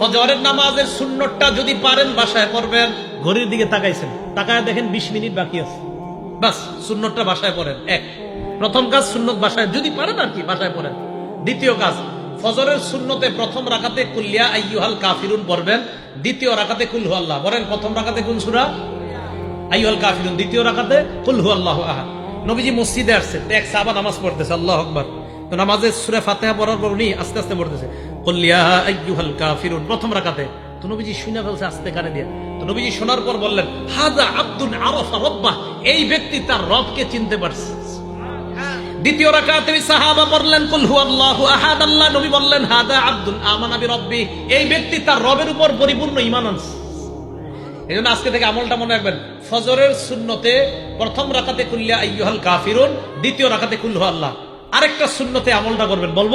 ফজরের নামাজের সুন্নতটা যদি পারেন বাসায় পড়বেন। ঘড়ির দিকে তাকাইছেন। তাকায় দেখেন বিশ মিনিট বাকি আছে। বাস সুন্নতটা বাসায় পড়েন। এক। প্রথম কাজ সুন্নত বাসায় যদি পারেন আর কি বাসায় পড়েন। দ্বিতীয় কাজ ফজরের সুন্নতে প্রথম রাখাতে কুল্লিয়া আইয়ুহাল কাফিরুন পড়বেন। দ্বিতীয় রাখাতে কুলহু আল্লাহ। বলেন প্রথম রাখাতে কোন সুরা? আইয়ুহাল কাফিরুন। দ্বিতীয় রাখাতে কুলহু আল্লাহ আহাদ। নবীজি মসজিদে আসছে। এক সাহাবা নামাজ পড়তেছে আল্লাহ আকবার। তো নামাজের সুরে ফাতেহা পড়ার পর উনি আস্তে আস্তে পড়তেছে। কুল্লিয়া আইয়ুহাল শুনে শোনার পর বললেন আব্দুল এই এই ব্যক্তি তার রবের উপর পরিপূর্ণ আজকে থেকে আমলটা মনে রাখবেন, ফজরের সুন্নতে প্রথম রাকাতে কুল্লিয়া আইয়ুহাল কাফিরুন, দ্বিতীয় রাকাতে কুল আল্লাহ আরেকটা সুন্নতে আমলটা করবেন, বলব?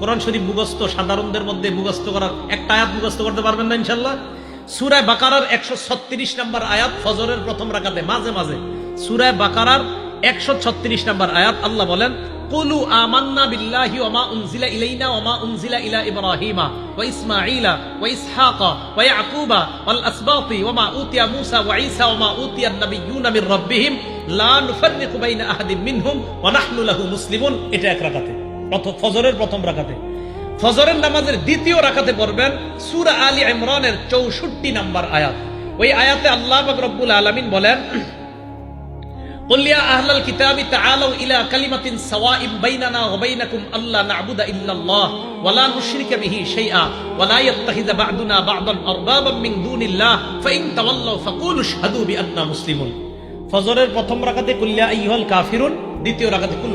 কোরআন শরীফ মুখস্থ সাধারণদের মধ্যে মুখস্থ করার একটা আয়াত মুখস্থ করতে পারবেন না ইনশাল্লাহ সুরায় বাকারার একশো ছত্রিশ নম্বর আয়াত ফজরের প্রথম রাখাতে মাঝে মাঝে। সুরায় বাকারার একশো ছত্রিশ নম্বর আয়াত আল্লাহ বলেন, কুলু আমান্না বিল্লাহি ওমা উনজিলা ইলাইনা ওমা উনজিলা ইলা ইব্রাহিমা ওয়া ইসমাঈলা ওয়া ইসহাকা ওয়া ইয়াকুবা ওয়াল আসবাতি ওমা উতিয়া মূসা ওয়া ঈসা ওমা উতিয়া আন-নাবিয়্যুনা মির রাব্বিহিম লা নুফাররিকু বাইনা আহাদিন মিনহুম ওয়া নাহনু লাহু মুসলিমুন। এটা এক রাকাতে। ফজরের প্রথম রাখাতে ফজরের নামাজের দ্বিতীয় রাখাতে পড়বেন সুরা আলী ইমরানের চৌষট্টি নাম্বার আয়াত। ওই আয়াতে আল্লাহ রব্বুল আলমিন বলেন আহলাল কিতাবি তাআলাউ ইলা কালিমাতিন সাওয়াইম বাইনানা ওয়া বাইনাকুম আল্লা না'বুদা ইল্লাল্লাহ ওয়া লা নুশরিকা বিহি শাইআ ওয়া লা বা'দুনা বা'দান আরবাবাম মিন দুনিল্লাহ ফা ইন তাওয়াল্লাউ ফাকুলু শাহাদু মুসলিমুন। ফজরের প্রথম রাকাতে আইয়ুহাল কাফিরুন, দ্বিতীয় রাকাতে কুল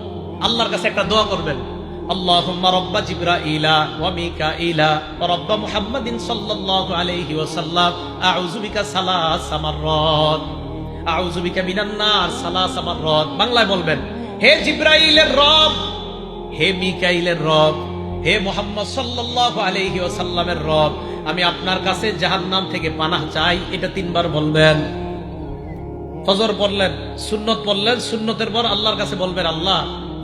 আল্লাহর কাছে একটা দোয়া করবেন اللهم رب جبرائيل وميكائيل ورب محمد صلى الله عليه وسلم أعوذ بك ثلاث مرات আউযু বিকা মিনান নার সালাসা মাররাত বাংলায় বলবেন হে জিব্রাইলের রব হে মিকাইলের রব হে মোহাম্মদ সাল্লাল্লাহু আলাইহি ওয়াসাল্লামের রব আমি আপনার কাছে জাহান্নাম থেকে পানাহ চাই এটা তিনবার বলবেন ফজর পড়লেন সুন্নত পড়লেন সুন্নতের পর আল্লাহর কাছে বলবেন আল্লাহ